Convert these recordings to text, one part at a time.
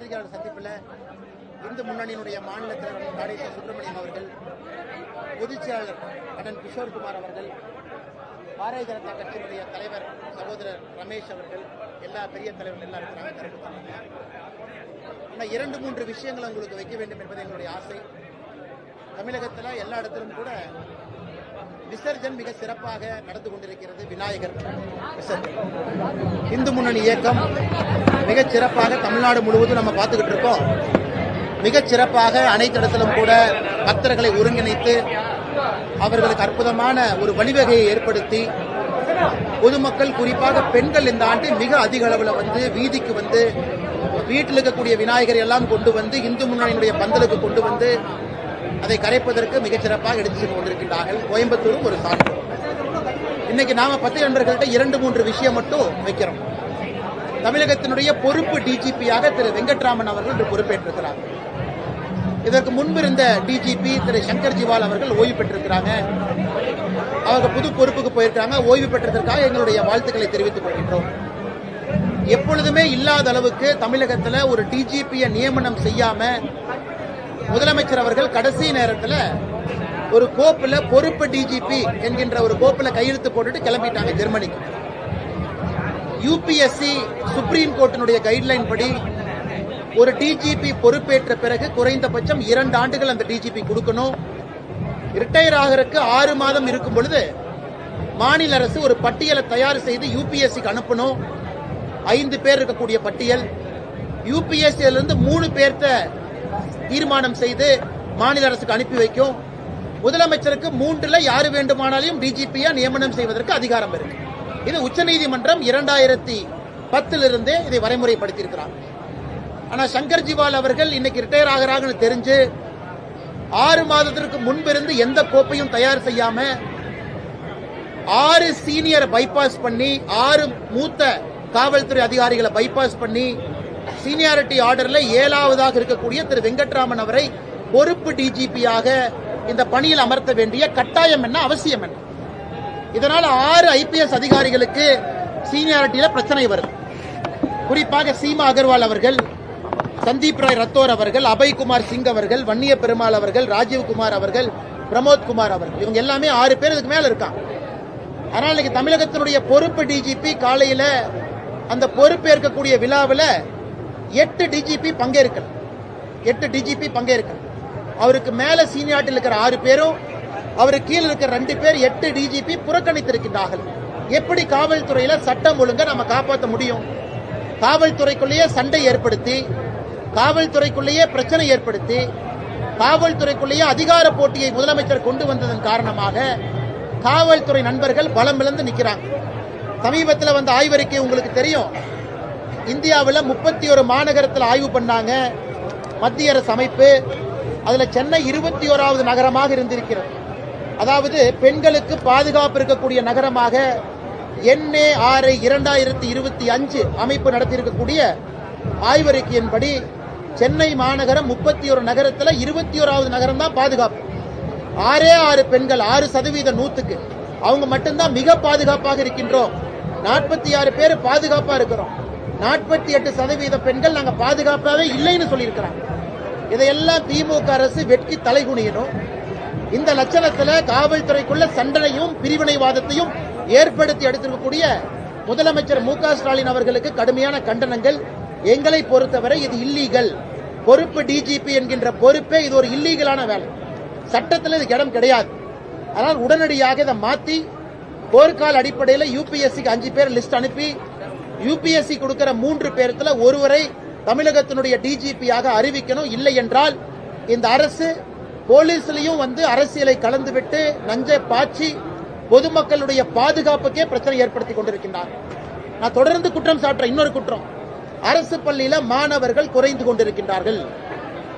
பத்திரிகையாளர் சந்திப்பில் இந்து முன்னணியினுடைய மாநில தலைவர் தாடேஸ்வர் சுப்பிரமணியம் அவர்கள் பொதுச் செயலாளர் அண்ணன் கிஷோர்குமார் அவர்கள் பாரதிய ஜனதா கட்சியினுடைய தலைவர் சகோதரர் ரமேஷ் அவர்கள் எல்லா பெரிய தலைவர்கள் எல்லாம் இருக்கிறாங்க ஆனால் இரண்டு மூன்று விஷயங்களை உங்களுக்கு வைக்க வேண்டும் என்பது எங்களுடைய ஆசை. தமிழகத்தில் எல்லா இடத்திலும் கூட விசர்ஜன் மிக சிறப்பாக நடந்து கொண்டிருக்கிறது விநாயகர். இந்து முன்னணி இயக்கம் மிகச் சிறப்பாக தமிழ்நாடு முழுவதும் நம்ம பார்த்துக்கிட்டு இருக்கோம். மிகச் சிறப்பாக அனைத்து இடத்திலும் கூட பக்தர்களை ஒருங்கிணைத்து அவர்களுக்கு அற்புதமான ஒரு வழிவகையை ஏற்படுத்தி பொதுமக்கள் குறிப்பாக பெண்கள் இந்த ஆண்டு மிக அதிக அளவில் வந்து வீதிக்கு வந்து வீட்டில் இருக்கக்கூடிய விநாயகர் எல்லாம் கொண்டு வந்து இந்து முன்னணியினுடைய பந்தலுக்கு கொண்டு வந்து அதை கரைப்பதற்கு மிகச்சிறப்பாக எடுத்து சென்று கொண்டிருக்கின்றார்கள். கோயம்புத்தூரும் ஒரு சான்று. இன்னைக்கு நாம பத்து நண்பர்கள்ட்ட இரண்டு மூன்று விஷயம் மட்டும் வைக்கிறோம். தமிழகத்தினுடைய பொறுப்பு டிஜிபியாக திரு வெங்கட்ராமன் அவர்கள் இன்று பொறுப்பேற்றிருக்கிறார். இதற்கு முன்பு இருந்த டிஜிபி திரு சங்கர் ஜிவால் அவர்கள் ஓய்வு பெற்றிருக்கிறாங்க. அவங்க புது பொறுப்புக்கு போயிருக்காங்க ஓய்வு பெற்றதற்காக எங்களுடைய வாழ்த்துக்களை தெரிவித்துக் கொள்கின்றோம். எப்பொழுதுமே இல்லாத அளவுக்கு தமிழகத்தில் ஒரு டிஜிபியை நியமனம் செய்யாம முதலமைச்சர் அவர்கள் கடைசி நேரத்தில் ஒரு கோப்புல பொறுப்பு டிஜிபி என்கின்ற ஒரு கோப்புல கையெழுத்து போட்டுட்டு கிளம்பிட்டாங்க ஜெர்மனிக்கு. யூபிஎஸ்சி சுப்ரீம் கோர்ட்டினுடைய கைட்லைன் படி ஒரு டிஜிபி பொறுப்பேற்ற பிறகு குறைந்தபட்சம் இரண்டு ஆண்டுகள் அந்த டிஜிபி கொடுக்கணும். ரிட்டையர் ஆகிறதுக்கு ஆறு மாதம் இருக்கும் பொழுது மாநில அரசு ஒரு பட்டியலை தயார் செய்து யூபிஎஸ்சிக்கு அனுப்பணும். ஐந்து பேர் இருக்கக்கூடிய பட்டியல். யூபிஎஸ்சியிலிருந்து மூணு பேர்த்த தீர்மானம் செய்து மாநில அரசுக்கு அனுப்பி வைக்கும். முதலமைச்சருக்கு மூன்றுல யாரு வேண்டுமானாலும் டிஜிபியா நியமனம் செய்வதற்கு அதிகாரம் இருக்கு. இது உச்சநீதிமன்றம் இரண்டாயிரத்தி பத்திலிருந்தே இதை வரைமுறைப்படுத்தியிருக்கிறார். ஆனா சங்கர் ஜிவால் அவர்கள் இன்னைக்கு ரிட்டையர் ஆகிறாங்கன்னு தெரிஞ்சு ஆறு மாதத்திற்கு முன்பிருந்து எந்த கோப்பையும் தயார் செய்யாம ஆறு சீனியர் பைபாஸ் பண்ணி ஆறு மூத்த காவல்துறை அதிகாரிகளை பைபாஸ் பண்ணி சீனியாரிட்டி ஆர்டரில் ஏழாவதாக இருக்கக்கூடிய திரு வெங்கட்ராமன் அவரை பொறுப்பு டிஜிபியாக இந்த பணியில் அமர்த்த வேண்டிய கட்டாயம் என்ன அவசியம் என்ன? இதனால் ஆறு ஐபிஎஸ் அதிகாரிகளுக்கு சீனியாரிட்டியில் பிரச்சனை வருது. குறிப்பாக சீமா அகர்வால் அவர்கள் சந்தீப் ராய் ரத்தோர் அவர்கள் அபய்குமார் சிங் அவர்கள் வன்னிய பெருமாள் அவர்கள் ராஜீவ்குமார் அவர்கள் பிரமோத் குமார் அவர்கள் இவங்க எல்லாமே ஆறு பேர் இதுக்கு மேலே இருக்காங்க. அதனால இன்னைக்கு தமிழகத்தினுடைய பொறுப்பு டிஜிபி காலையில் அந்த பொறுப்பேற்கக்கூடிய விழாவில் எட்டு டிஜிபி பங்கேற்கல எட்டு டிஜிபி பங்கேற்கல அவருக்கு மேல சீனியாட்டில் இருக்கிற ஆறு பேரும் அவருக்கு கீழே இருக்கிற ரெண்டு பேர் எட்டு டிஜிபி புறக்கணித்திருக்கின்றார்கள். எப்படி காவல்துறையில சட்டம் ஒழுங்கை நம்ம காப்பாற்ற முடியும்? காவல்துறைக்குள்ளேயே சண்டை ஏற்படுத்தி காவல்துறைக்குள்ளேயே பிரச்சனை ஏற்படுத்தி காவல்துறைக்குள்ளேயே அதிகார போட்டியை முதலமைச்சர் கொண்டு வந்ததன் காரணமாக காவல்துறை நண்பர்கள் பலம் இழந்து நிற்கிறாங்க சமீபத்தில் வந்த ஆய்வறிக்கை உங்களுக்கு தெரியும். இந்தியாவில் முப்பத்தி ஒரு மாநகரத்தில் ஆய்வு பண்ணாங்க. மத்திய அரசு அமைப்பு. அதில் சென்னை இருபத்தி ஓராவது நகரமாக இருந்திருக்கிறது. அதாவது பெண்களுக்கு பாதுகாப்பு இருக்கக்கூடிய நகரமாக என்ஏ ஆறு இரண்டாயிரத்தி இருபத்தி அஞ்சு அமைப்பு நடத்தியிருக்கக்கூடிய ஆய்வறிக்கையின்படி சென்னை மாநகரம் முப்பத்தி ஒரு நகரத்தில் இருபத்தி ஓராவது நகரம் தான் பாதுகாப்பு. ஆறே ஆறு பெண்கள் ஆறு சதவீத நூத்துக்கு. அவங்க மட்டும்தான் மிக பாதுகாப்பாக இருக்கின்றோம். நாற்பத்தி ஆறு பேர் பாதுகாப்பாக இருக்கிறோம். நாற்பத்தி எட்டு சதவீத பெண்கள் நாங்கள் பாதுகாப்பாகவே இல்லைன்னு சொல்லியிருக்கிறாங்க. இதையெல்லாம் திமுக அரசு வெட்கி தலைகுனியணும். இந்த லட்சணத்தில் காவல்துறைக்குள்ள சண்டனையும் பிரிவினைவாதத்தையும் ஏற்படுத்தி எடுத்திருக்கக்கூடிய முதலமைச்சர் மு ஸ்டாலின் அவர்களுக்கு கடுமையான கண்டனங்கள். எங்களை பொறுத்தவரை இது இல்லீகல் பொறுப்பு டிஜிபி என்கின்ற பொறுப்பே இது ஒரு இல்லீகலான வேலை. சட்டத்தில் இதுக்கு இடம் கிடையாது. அதனால் உடனடியாக இதை மாற்றி போர்க்கால அடிப்படையில் யூபிஎஸ்சிக்கு அஞ்சு பேர் லிஸ்ட் அனுப்பி யூபிஎஸ்சி கொடுக்கிற மூன்று பேர்த்துல ஒருவரை தமிழகத்தினுடைய டிஜிபியாக அறிவிக்கணும். இல்லை என்றால் இந்த அரசு போலீஸ்லையும் வந்து அரசியலை கலந்துவிட்டு நஞ்சை பாய்ச்சி பொதுமக்களுடைய பாதுகாப்புக்கே பிரச்சனை ஏற்படுத்தி கொண்டிருக்கின்றார். நான் தொடர்ந்து குற்றம் சாட்டுறேன் இன்னொரு குற்றம். அரசு பள்ளியில மாணவர்கள் குறைந்து கொண்டிருக்கின்றார்கள்.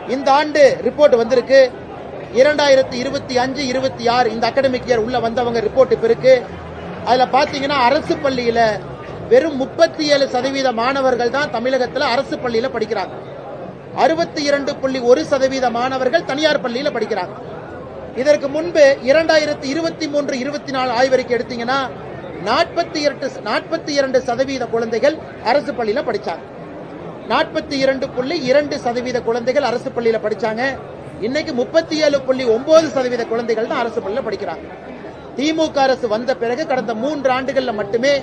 இந்த ஆண்டு ரிப்போர்ட் வந்திருக்கு. இரண்டாயிரத்தி இருபத்தி அஞ்சு இருபத்தி ஆறு இந்த அகாடமிக் இயர் உள்ள வந்தவங்க ரிப்போர்ட் இப்ப இருக்கு. அதுல பாத்தீங்கன்னா அரசு பள்ளியில வெறும் முப்பத்தி ஏழு சதவீத மாணவர்கள் தான் தமிழகத்தில் அரசு பள்ளியில் படிக்கிறாங்க. அறுபத்தி இரண்டு புள்ளி ஒரு சதவீத மாணவர்கள் தனியார் பள்ளியில் படிக்கிறாங்க. இதற்கு முன்பு இரண்டாயிரத்தி இருபத்தி மூன்று இருபத்தி நாலு ஆய்வறிக்கை எடுத்தீங்கன்னா நாற்பத்தி இரண்டு நாற்பத்தி இரண்டு சதவீத குழந்தைகள் அரசு பள்ளியில் படித்தாங்க நாற்பத்தி இரண்டு புள்ளி இரண்டு சதவீத குழந்தைகள் அரசு பள்ளியில் படித்தாங்க இன்னைக்கு முப்பத்தி ஏழு புள்ளி ஒன்பது சதவீத குழந்தைகள் தான் அரசு பள்ளியில் படிக்கிறாங்க. திமுக அரசு வந்த பிறகு கடந்த மூன்று ஆண்டுகளில் மட்டுமே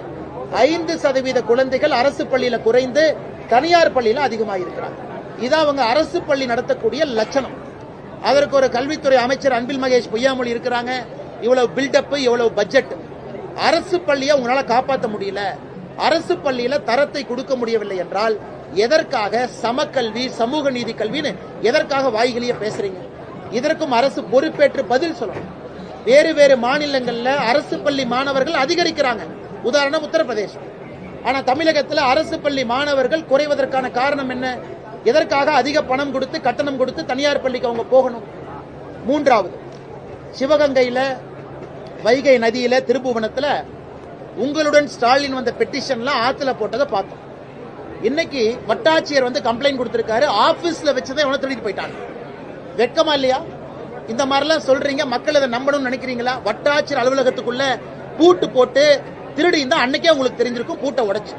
ஐந்து சதவீத குழந்தைகள் அரசு பள்ளியில குறைந்து தனியார் பள்ளியில அதிகமாக இருக்கிறாங்க இதான் அவங்க அரசு பள்ளி நடத்தக்கூடிய லட்சணம். அதற்கு ஒரு கல்வித்துறை அமைச்சர் அன்பில் மகேஷ் பொய்யாமொழி இருக்கிறாங்க. இவ்வளவு பில்டப் இவ்வளவு பட்ஜெட் அரசு பள்ளியை உங்களால காப்பாற்ற முடியல. அரசு பள்ளியில தரத்தை கொடுக்க முடியவில்லை என்றால் எதற்காக சமக்கல்வி சமூக நீதி கல்வின்னு எதற்காக வாய்களையே பேசுறீங்க? இதற்கும் அரசு பொறுப்பேற்று பதில் சொல்லணும். வேறு வேறு மாநிலங்கள்ல அரசு பள்ளி மாணவர்கள் அதிகரிக்கிறாங்க. உதாரணம் உத்தரப்பிரதேசம். ஆனா தமிழகத்துல அரசு பள்ளி மாணவர்கள் குறைவதற்கான காரணம் என்ன? எதற்காக அதிக பணம் கொடுத்து கட்டணம் கொடுத்து தனியார் பள்ளிக்கு அவங்க போகணும்? மூன்றாவது சிவகங்கையில வைகை நதியில திருப்புவனத்துல உங்களுடன் ஸ்டாலின் வந்த பெட்டிஷன்லாம் ஆத்துல போட்டதை பார்த்தோம். இன்னைக்கு வட்டாட்சியர் வந்து கம்ப்ளைண்ட் கொடுத்திருக்காரு. ஆபீஸ்ல வச்சதை இவனை திருடிட்டு போயிட்டாங்க. வெக்கமா இல்லையா? இந்த மாதிரிலாம் சொல்றீங்க. மக்கள் அதை நம்பணும்னு நினைக்கிறீங்களா? வட்டாட்சியர் அலுவலகத்துக்குள்ள பூட்டு போட்டு திருடி இருந்தா அன்னைக்கே உங்களுக்கு தெரிஞ்சிருக்கும் பூட்டை உடைச்சு.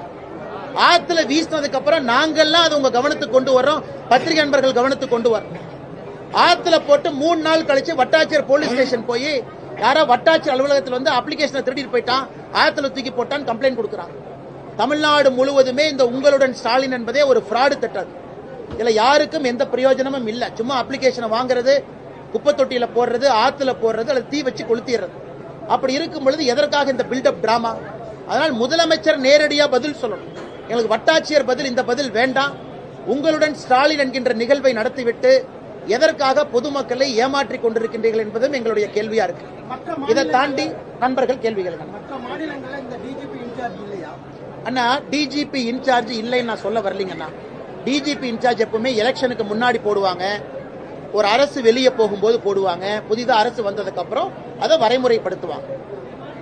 ஆத்துல வீசினதுக்கு அப்புறம் நாங்கெல்லாம் அது உங்க கவனத்துக்கு கொண்டு வர்றோம். பத்திரிகை நண்பர்கள் கவனத்துக்கு கொண்டு வரோம் ஆத்துல போட்டு மூணு நாள் கழிச்சு வட்டாட்சியர் போலீஸ் ஸ்டேஷன் போய் யாரோ வட்டாட்சியர் அலுவலகத்தில் வந்து அப்ளிகேஷனை திருடிட்டு போயிட்டான். ஆத்துல தூக்கி போட்டான்னு கம்ப்ளைண்ட் கொடுக்குறான். தமிழ்நாடு முழுவதுமே இந்த உங்களுடன் ஸ்டாலின் என்பதே ஒரு ஃப்ராடு திட்டம் இதுல யாருக்கும் எந்த பிரயோஜனமும் இல்லை. சும்மா அப்ளிகேஷனை வாங்குறது குப்பை தொட்டியில போடுறது ஆத்துல போடுறது அல்லது தீ வச்சு கொளுத்திடுறது. அப்படி இருக்கும் பொழுது எதற்காக இந்த பில்டப் டிராமா அதனால் முதலமைச்சர் நேரடியா பதில் சொல்லணும். எங்களுக்கு வட்டாட்சியர் பதில் இந்த பதில் வேண்டாம். உங்களுடன் ஸ்டாலின் என்கின்ற நிகழ்வை நடத்திவிட்டு எதற்காக பொதுமக்களை ஏமாற்றிக் கொண்டிருக்கின்றீர்கள் என்பதும் எங்களுடைய கேள்வியா இருக்கு. இதை தாண்டி நண்பர்கள் கேள்விகள். அண்ணா டிஜிபி இன்சார்ஜ் இல்லைன்னு நான் சொல்ல வரலீங்கண்ணா டிஜிபி இன்சார்ஜ் எப்பவுமே எலெக்ஷனுக்கு முன்னாடி போடுவாங்க. ஒரு அரசு வெளியே போகும்போது போடுவாங்க புதிதாக அரசு வந்ததுக்கு அப்புறம் அதை வரைமுறைப்படுத்துவாங்க.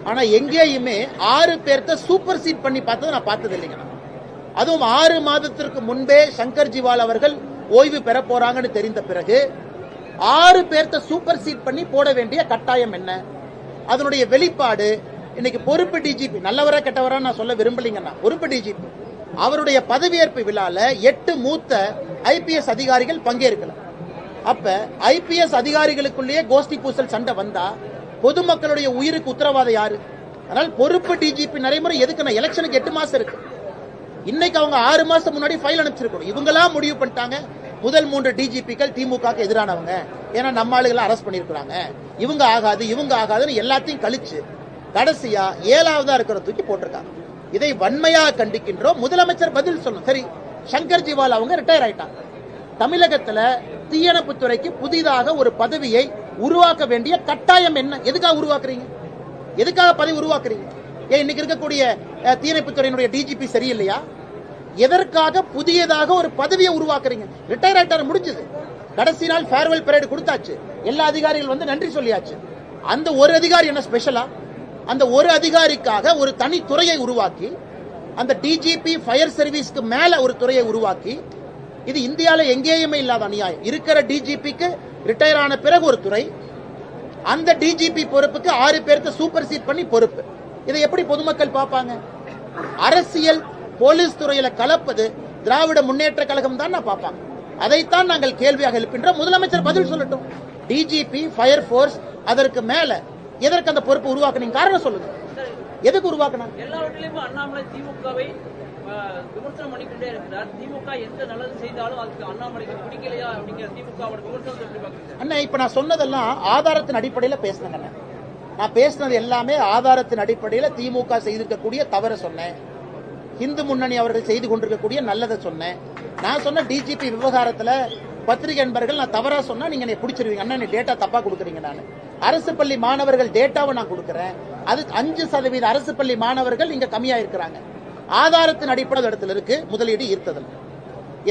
ஆனா எங்கேயுமே ஆறு பேர்த்த சூப்பர் சீட் பண்ணி பார்த்ததை நான் பார்த்தது இல்லைங்க அதுவும் ஆறு மாதத்திற்கு முன்பே சங்கர் ஜிவால் அவர்கள் ஓய்வு பெற போறாங்கன்னு தெரிந்த பிறகு ஆறு பேர்த்த சூப்பர் சீட் பண்ணி போட வேண்டிய கட்டாயம் என்ன? அதனுடைய வெளிப்பாடு இன்னைக்கு பொறுப்பு டிஜிபி நல்லவரா கெட்டவரா நான் சொல்ல விரும்பலீங்கன்னா பொறுப்பு டிஜிபி அவருடைய பதவியேற்பு விழால எட்டு மூத்த ஐபிஎஸ் அதிகாரிகள் பங்கேற்கலாம் அப்ப ஐபிஎஸ் அதிகாரிகளுக்குள்ளேயே கோஷ்டி பூசல் சண்டை வந்தா பொதுமக்களுடைய உயிருக்கு உத்தரவாதம் யாரு? அதனால் பொறுப்பு டிஜிபி நடைமுறை எதுக்கு நான் எலெக்ஷனுக்கு எட்டு மாசம் இருக்கு. இன்னைக்கு அவங்க ஆறு மாசம் முன்னாடி ஃபைல் அனுப்பிச்சிருக்கணும். இவங்களா முடிவு பண்ணிட்டாங்க. முதல் மூன்று டிஜிபிக்கள் திமுகக்கு எதிரானவங்க. ஏன்னா நம்ம ஆளுகளை அரெஸ்ட் பண்ணிருக்காங்க இவங்க ஆகாது இவங்க ஆகாதுன்னு எல்லாத்தையும் கழிச்சு கடைசியா ஏழாவதா இருக்கிற தூக்கி போட்டிருக்காங்க. இதை வன்மையா கண்டிக்கின்றோம். முதலமைச்சர் பதில் சொல்லணும். சரி சங்கர் ஜிவால் அவங்க ரிட்டையர் ஆயிட்டாங்க. தமிழகத்துல தீயணைப்புத்துறைக்கு புதிதாக ஒரு பதவியை உருவாக்க வேண்டிய கட்டாயம் என்ன? எதுக்காக உருவாக்குறீங்க? எதுக்காக பதவி உருவாக்குறீங்க? ஏன் இன்னைக்கு இருக்கக்கூடிய தீயணைப்புத்துறையினுடைய டிஜிபி சரியில்லையா? எதற்காக புதியதாக ஒரு பதவியை உருவாக்குறீங்க? ரிட்டையர் ஆயிட்டார் முடிஞ்சது. கடைசி நாள் ஃபேர்வெல் பரேடு கொடுத்தாச்சு. எல்லா அதிகாரிகள் வந்து நன்றி சொல்லியாச்சு. அந்த ஒரு அதிகாரி என்ன ஸ்பெஷலா அந்த ஒரு அதிகாரிக்காக ஒரு தனி துறையை உருவாக்கி அந்த டிஜிபி ஃபயர் சர்வீஸ்க்கு மேல ஒரு துறையை உருவாக்கி இது இந்தியால எங்கேயுமே இல்லாத அநியாயம். இருக்கிற டிஜிபிக்கு ரிட்டையர் ஆன பிறகு ஒரு துறை அந்த டிஜிபி பொறுப்புக்கு ஆறு பேருக்கு சூப்பர் சீட் பண்ணி பொறுப்பு. இதை எப்படி பொதுமக்கள் பார்ப்பாங்க? அரசியல் போலீஸ் துறையில கலப்பது திராவிட முன்னேற்ற கழகம் தான் நான் பார்ப்பாங்க. அதைத்தான் நாங்கள் கேள்வியாக எழுப்பின்றோம் முதலமைச்சர் பதில் சொல்லட்டும். டிஜிபி ஃபயர் ஃபோர்ஸ் அதற்கு மேல எதற்கு அந்த பொறுப்பு உருவாக்கினீங்க? காரணம் சொல்லுங்க. எதுக்கு உருவாக்குனாங்க? எல்லா திமுகவை விமர்சனம் பண்ணிக்கொண்டே இருக்கிறார். திமுக எந்த நல்லது செய்தாலும் அதுக்கு அண்ணாமலைக்கு பிடிக்கலையா அப்படிங்கிற திமுகவோட விமர்சனத்தை எப்படி பாக்குறீங்க அண்ணா இப்ப நான் சொன்னதெல்லாம் ஆதாரத்தின் அடிப்படையில் பேசினேங்க நான் பேசினது எல்லாமே ஆதாரத்தின் அடிப்படையில் திமுக செய்திருக்கக்கூடிய தவறை சொன்னேன். இந்து முன்னணி அவர்கள் செய்து கொண்டிருக்கக்கூடிய நல்லதை சொன்னேன். நான் சொன்ன டிஜிபி விவகாரத்துல பத்திரிகை நண்பர்கள் நான் தவறா சொன்னா நீங்க என்னை பிடிச்சிருவீங்க. அண்ணா நீ டேட்டா தப்பா கொடுக்குறீங்க நான். அரசு பள்ளி மாணவர்கள் டேட்டாவை நான் கொடுக்குறேன். அது அஞ்சு சதவீத அரசு பள்ளி மாணவர்கள் இங்க கம்மியா இருக்கிறாங்க. ஆதாரத்தின் அடிப்படை இடத்துல இருக்கு முதலீடு ஈர்த்ததில்லை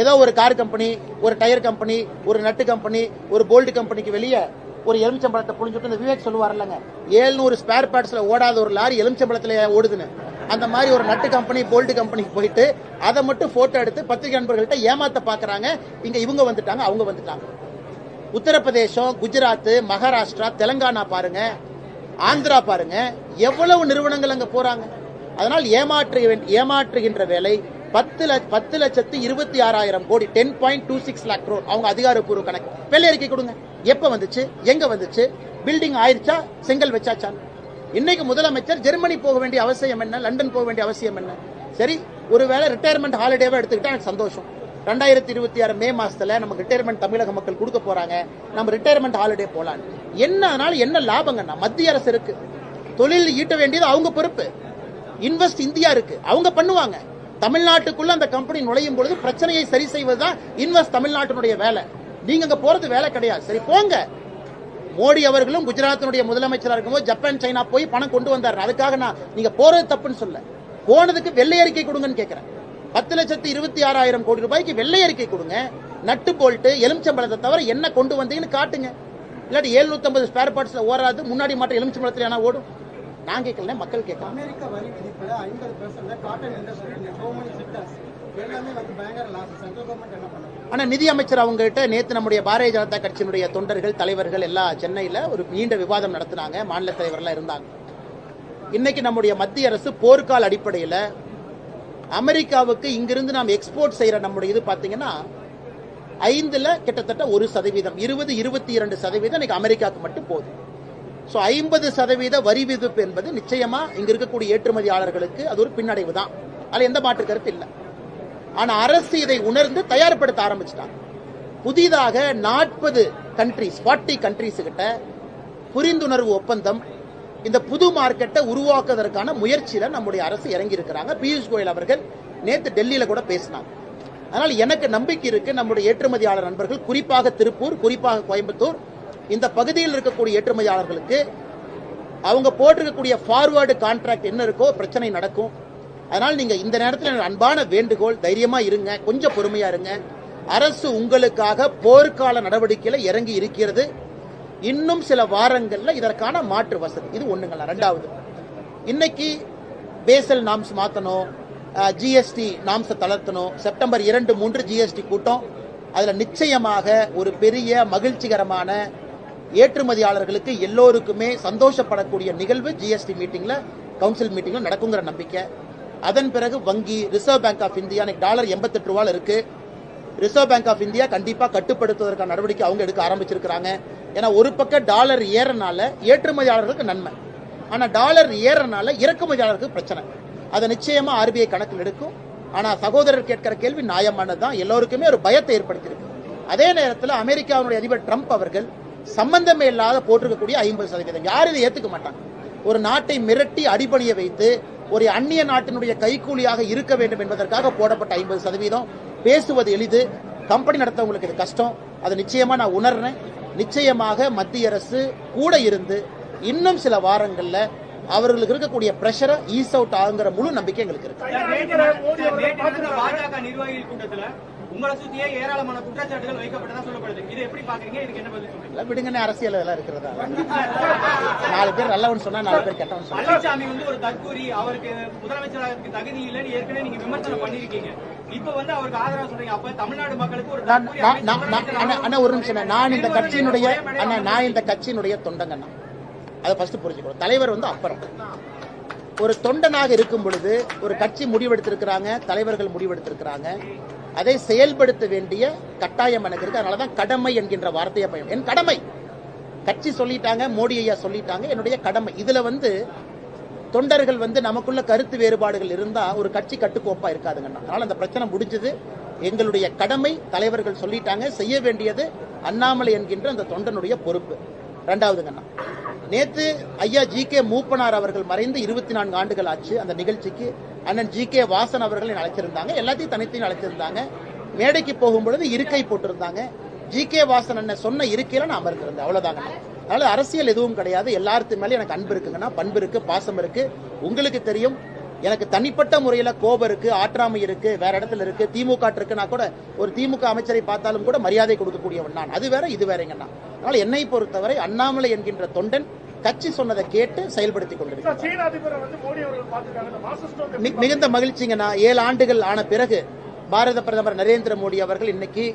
ஏதோ ஒரு கார் கம்பெனி ஒரு டயர் கம்பெனி ஒரு நட்டு கம்பெனி ஒரு போல்டு கம்பெனிக்கு வெளியே ஒரு எலுமிச்சம்பழத்தை புழிஞ்சுட்டு இந்த விவேக் சொல்லுவார் இல்லைங்க ஏழ்நூறு ஸ்பேர் பார்ட்ஸில் ஓடாத ஒரு லாரி எலுமிச்சம்பழத்துல ஓடுதுன்னு. அந்த மாதிரி ஒரு நட்டு கம்பெனி போல்டு கம்பெனிக்கு போயிட்டு அதை மட்டும் போட்டோ எடுத்து பத்திரிகை நண்பர்கள்ட்ட ஏமாத்த பார்க்குறாங்க இங்கே இவங்க வந்துட்டாங்க அவங்க வந்துட்டாங்க. உத்தரப்பிரதேசம் குஜராத் மகாராஷ்டிரா தெலங்கானா பாருங்க ஆந்திரா பாருங்க எவ்வளவு நிறுவனங்கள் அங்கே போறாங்க? அதனால் ஏமாற்று ஏமாற்றுகின்ற வேலை பத்து லட்ச பத்து லட்சத்து இருபத்தி ஆறாயிரம் கோடி ten point two six lakh crore. அவங்க அதிகாரப்பூர்வ கணக்கு. வெள்ளை அறிக்கை கொடுங்க. எப்ப வந்துச்சு? எங்க வந்துச்சு? பில்டிங் ஆயிடுச்சா? செங்கல் வச்சாச்சா? இன்னைக்கு முதலமைச்சர் ஜெர்மனி போக வேண்டிய அவசியம் என்ன? லண்டன் போக வேண்டிய அவசியம் என்ன? சரி ஒருவேளை ரிட்டையர்மெண்ட் ஹாலிடேவா எடுத்துக்கிட்டா எனக்கு சந்தோஷம். ரெண்டாயிரத்தி இருபத்தி ஆறு மே மாசத்துல நமக்கு ரிட்டையர்மெண்ட் தமிழக மக்கள் கொடுக்க போறாங்க. நம்ம ரிட்டையர்மெண்ட் ஹாலிடே போலான்னு. என்ன அதனால என்ன லாபங்கன்னா மத்திய அரசு இருக்கு. தொழில் ஈட்ட வேண்டியது அவங்க பொறுப்பு. இன்வெஸ்ட் இந்தியா இருக்கு. அவங்க பண்ணுவாங்க. தமிழ்நாட்டுக்குள்ள அந்த கம்பெனி நுழையும் பொழுது பிரச்சனையை சரி செய்வதுதான் இன்வெஸ்ட் தமிழ்நாட்டினுடைய வேலை. நீங்க அங்க போறது வேலை கிடையாது. சரி போங்க. மோடி அவர்களும் குஜராத்தினுடைய முதலமைச்சராக இருக்கும்போது ஜப்பான் சைனா போய் பணம் கொண்டு வந்தாரு. அதுக்காக நான் நீங்க போறது தப்புன்னு சொல்ல போனதுக்கு வெள்ளை அறிக்கை கொடுங்கன்னு கேட்கிறேன் பத்து லட்சத்து இருபத்தி ஆறாயிரம் கோடி ரூபாய்க்கு வெள்ளை அறிக்கை கொடுங்க. நட்டு போல்ட்டு எலுமிச்சம்பழத்தை தவிர என்ன கொண்டு வந்தீங்கன்னு காட்டுங்க. இல்லாட்டி 750 ஸ்பேர் பார்ட்ஸ்ல ஓடாது முன்னாடி மட்டும் எலுமிச்சம்பழத்துல ஏன்னா ஓடும். நான் கேட்கல மக்கள் கேட்கலாம். அமெரிக்க வரி விதிப்புல ஐம்பது பெர்சென்ட் காட்டன் இண்டஸ்ட்ரி ஆனா நிதி அமைச்சர் அவங்க கிட்ட நேத்து நம்முடைய பாரதிய ஜனதா கட்சியினுடைய தொண்டர்கள் தலைவர்கள் எல்லாம் சென்னையில ஒரு நீண்ட விவாதம் நடத்தினாங்க. மாநில தலைவர்லாம் இருந்தாங்க. இன்னைக்கு நம்முடைய மத்திய அரசு போர்க்கால அடிப்படையில் அமெரிக்காவுக்கு இங்கிருந்து நாம் எக்ஸ்போர்ட் செய்யற நம்முடைய இது பாத்தீங்கன்னா ஐந்துல கிட்டத்தட்ட ஒரு சதவீதம் இருபது இருபத்தி இரண்டு சதவீதம் இன்னைக்கு அமெரிக்காவுக்கு மட்டும் போகுது ஸோ ஐம்பது சதவீத வரி விதிப்பு என்பது நிச்சயமா இங்க இருக்கக்கூடிய ஏற்றுமதியாளர்களுக்கு அது ஒரு பின்னடைவு தான். அதில் எந்த மாற்று கருத்து இல்லை. ஆனா அரசு இதை உணர்ந்து தயார்படுத்த ஆரம்பிச்சிட்டாங்க. புதிதாக நாற்பது கண்ட்ரிஸ் ஃபார்ட்டி கண்ட்ரிஸ் கிட்ட புரிந்துணர்வு ஒப்பந்தம் இந்த புது மார்க்கெட்டை உருவாக்குவதற்கான முயற்சியில நம்முடைய அரசு இறங்கி இருக்கிறாங்க பியூஷ் கோயல் அவர்கள் நேத்து டெல்லியில கூட பேசினாங்க. அதனால் எனக்கு நம்பிக்கை இருக்கு. நம்முடைய ஏற்றுமதியாளர் நண்பர்கள் குறிப்பாக திருப்பூர் குறிப்பாக கோயம்புத்தூர் இந்த பகுதியில் இருக்கக்கூடிய ஏற்றுமதியாளர்களுக்கு அவங்க போட்டிருக்கக்கூடிய ஃபார்வேர்டு கான்ட்ராக்ட் என்ன இருக்கோ பிரச்சனை நடக்கும். அதனால் நீங்க இந்த நேரத்தில் அன்பான வேண்டுகோள் தைரியமா இருங்க கொஞ்சம் பொறுமையா இருங்க. அரசு உங்களுக்காக போர்க்கால நடவடிக்கையில இறங்கி இருக்கிறது. இன்னும் சில வாரங்களில் இதற்கான மாற்று வசதி. இது ஒன்றுங்களா ரெண்டாவது இன்னைக்கு பேசல் நாம்ஸ் மாத்தணும் ஜிஎஸ்டி நாம்ஸை தளர்த்தணும். செப்டம்பர் இரண்டு மூன்று ஜிஎஸ்டி கூட்டம். அதுல நிச்சயமாக ஒரு பெரிய மகிழ்ச்சிகரமான ஏற்றுமதியாளர்களுக்கு எல்லோருக்குமே சந்தோஷப்படக்கூடிய நிகழ்வு ஜிஎஸ்டி மீட்டிங்ல கவுன்சில் மீட்டிங்ல நடக்குங்கிற நம்பிக்கை. அதன் பிறகு வங்கி ரிசர்வ் பேங்க் ஆஃப் இந்தியா இன்னைக்கு டாலர் எண்பத்தெட்டு ரூபால இருக்கு. ரிசர்வ் பேங்க் ஆஃப் இந்தியா கண்டிப்பா கட்டுப்படுத்துவதற்கான நடவடிக்கை அவங்க எடுக்க ஆரம்பிச்சிருக்கிறாங்க. ஏன்னா ஒரு பக்கம் டாலர் ஏறனால ஏற்றுமதியாளர்களுக்கு நன்மை. ஆனா டாலர் ஏறனால இறக்குமதியாளருக்கு பிரச்சனை. அதை நிச்சயமா ஆர்பிஐ கணக்கில் எடுக்கும். ஆனா சகோதரர் கேட்கிற கேள்வி நியாயமானது தான் எல்லோருக்குமே ஒரு பயத்தை ஏற்படுத்தியிருக்கு. அதே நேரத்தில் அமெரிக்காவுடைய அதிபர் ட்ரம்ப் அவர்கள் சம்பந்தமே இல்லாத போட்டிருக்கக்கூடிய ஐம்பது சதவீதம். யாரும் இதை ஏற்றுக்க மாட்டாங்க. ஒரு நாட்டை மிரட்டி அடிபணிய வைத்து ஒரு அந்நிய நாட்டினுடைய கைக்கூலியாக இருக்க வேண்டும் என்பதற்காக போடப்பட்ட ஐம்பது சதவீதம். பேசுவது எளிது. கம்பெனி நடத்தவங்களுக்கு இது கஷ்டம். அதை நிச்சயமாக நான் உணர்றேன். நிச்சயமாக மத்திய அரசு கூட இருந்து இன்னும் சில வாரங்களில் அவர்களுக்கு இருக்கக்கூடிய பிரஷரை ஈஸ் அவுட் ஆகுங்கிற முழு நம்பிக்கை எங்களுக்கு இருக்கு. உங்களை சுத்தியே ஏராளமான குற்றச்சாட்டுகள் வைக்கப்பட்டதா சொல்லப்படுது. இதை எப்படி பாக்குறீங்க இதுக்கு என்ன பதில் சொல்றீங்க? விடுங்கன்னு அரசியல் இதெல்லாம் இருக்கிறதா? நாலு பேர் நல்லவன் சொன்னா நாலு பேர் கெட்டவன் பழனிசாமி வந்து ஒரு தற்கூரி அவருக்கு முதலமைச்சராக தகுதி இல்லைன்னு ஏற்கனவே நீங்க விமர்சனம் பண்ணிருக்கீங்க இப்ப வந்து அவருக்கு ஆதரவு சொல்றீங்க. அப்ப தமிழ்நாடு மக்களுக்கு ஒரு நான் தற்கூரி நான்- நான்- நான்- அமைச்சர் அண்ணா, அண்ணா, ஒரு நிமிஷம் அண்ணா. நான் இந்த கட்சியினுடைய அண்ணா நான் இந்த கட்சியினுடைய தொண்டங்கண்ணா. அதை ஃபர்ஸ்ட் புரிஞ்சுக்கணும். தலைவர் வந்து அப்புறம். ஒரு தொண்டனாக இருக்கும் பொழுது ஒரு கட்சி முடிவெடுத்திருக்கிறாங்க தலைவர்கள் முடிவெடுத்திருக்கிறாங்க. அதை செயல்படுத்த வேண்டிய கட்டாயம் எனக்கு இருக்கு அதனால தான் கடமை என்கின்ற வார்த்தையை பயன் என் கடமை. கட்சி சொல்லிட்டாங்க மோடி ஐயா சொல்லிட்டாங்க என்னுடைய கடமை. இதுல வந்து தொண்டர்கள் வந்து நமக்குள்ள கருத்து வேறுபாடுகள் இருந்தா ஒரு கட்சி கட்டுக்கோப்பா இருக்காதுங்கண்ணா. அதனால அந்த பிரச்சனை முடிஞ்சது. எங்களுடைய கடமை தலைவர்கள் சொல்லிட்டாங்க செய்ய வேண்டியது அண்ணாமலை என்கின்ற அந்த தொண்டனுடைய பொறுப்பு. ரெண்டாவதுங்கண்ணா. நேத்து ஐயா ஜி கே மூப்பனார் அவர்கள் மறைந்து இருபத்தி நான்கு ஆண்டுகள் ஆச்சு அந்த நிகழ்ச்சிக்கு. அண்ணன் ஜி கே வாசன் அவர்களை அழைச்சிருந்தாங்க. எல்லாத்தையும் தனித்தையும் அழைச்சிருந்தாங்க. மேடைக்கு போகும்பொழுது இருக்கை போட்டிருந்தாங்க. ஜி கே வாசன் அண்ணன் சொன்ன இருக்கையில நான் அமர்ந்திருந்தேன். அவ்வளவுதாங்க அதனால அரசியல் எதுவும் கிடையாது. எல்லாருக்கும் மேலே எனக்கு அன்பு இருக்குங்கன்னா பண்பு இருக்கு பாசம் இருக்கு. உங்களுக்கு தெரியும். எனக்கு தனிப்பட்ட முறையில கோபம் இருக்கு ஆற்றாமை இருக்கு வேற இடத்துல இருக்கு திமுக இருக்குன்னா கூட ஒரு திமுக அமைச்சரை பார்த்தாலும் கூட மரியாதை கொடுக்கக்கூடியவன் நான். அது வேற இது வேறங்கண்ணா அதனால என்னை பொறுத்தவரை அண்ணாமலை என்கின்ற தொண்டன் கட்சி சொன்னதை கேட்டு செயல்படுத்தி கொண்டிருக்கிறார். மிகுந்த மகிழ்ச்சிங்கண்ணா ஏழு ஆண்டுகள் ஆன பிறகு பாரத பிரதமர் நரேந்திர மோடி அவர்கள் இன்னைக்கு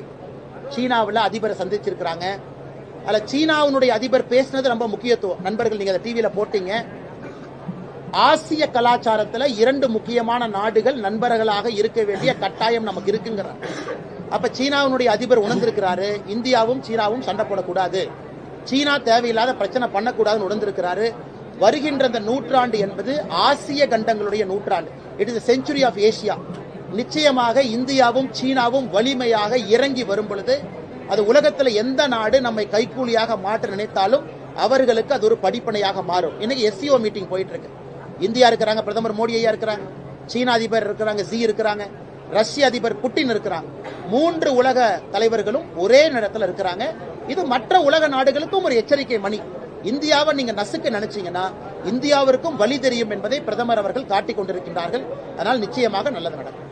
சீனாவில் அதிபரை சந்திச்சிருக்கிறாங்க. அதில் சீனாவினுடைய அதிபர் பேசினது ரொம்ப முக்கியத்துவம். நண்பர்கள் நீங்க அதை டிவியில போட்டீங்க. ஆசிய கலாச்சாரத்துல இரண்டு முக்கியமான நாடுகள் நண்பர்களாக இருக்க வேண்டிய கட்டாயம் நமக்கு இருக்குங்கிறார். அப்ப சீனாவினுடைய அதிபர் உணர்ந்திருக்கிறாரு இந்தியாவும் சீனாவும் சண்டை போடக்கூடாது. சீனா தேவையில்லாத பிரச்சனை பண்ணக்கூடாதுன்னு உணர்ந்திருக்கிறாரு. வருகின்ற இந்த நூற்றாண்டு என்பது ஆசிய கண்டங்களுடைய நூற்றாண்டு. It is century of Asia நிச்சயமாக இந்தியாவும் சீனாவும் வலிமையாக இறங்கி வரும் பொழுது அது உலகத்துல எந்த நாடு நம்மை கைக்கூலியாக மாற்ற நினைத்தாலும் அவர்களுக்கு அது ஒரு படிப்பனையாக மாறும். இன்னைக்கு எஸ்சிஓ மீட்டிங் போயிட்டு இருக்கு. இந்தியா இருக்கிறாங்க பிரதமர் மோடி ஐயா இருக்கிறாங்க சீன அதிபர் இருக்கிறாங்க ஜி இருக்கிறாங்க ரஷ்ய அதிபர் புட்டின் இருக்கிறாங்க. மூன்று உலக தலைவர்களும் ஒரே நேரத்தில் இருக்கிறாங்க. இது மற்ற உலக நாடுகளுக்கும் ஒரு எச்சரிக்கை மணி. இந்தியாவை நீங்க நசுக்க நினைச்சீங்கன்னா இந்தியாவிற்கும் வழி தெரியும் என்பதை பிரதமர் அவர்கள் காட்டிக் கொண்டிருக்கின்றார்கள். அதனால் நிச்சயமாக நல்லது நடக்கும்.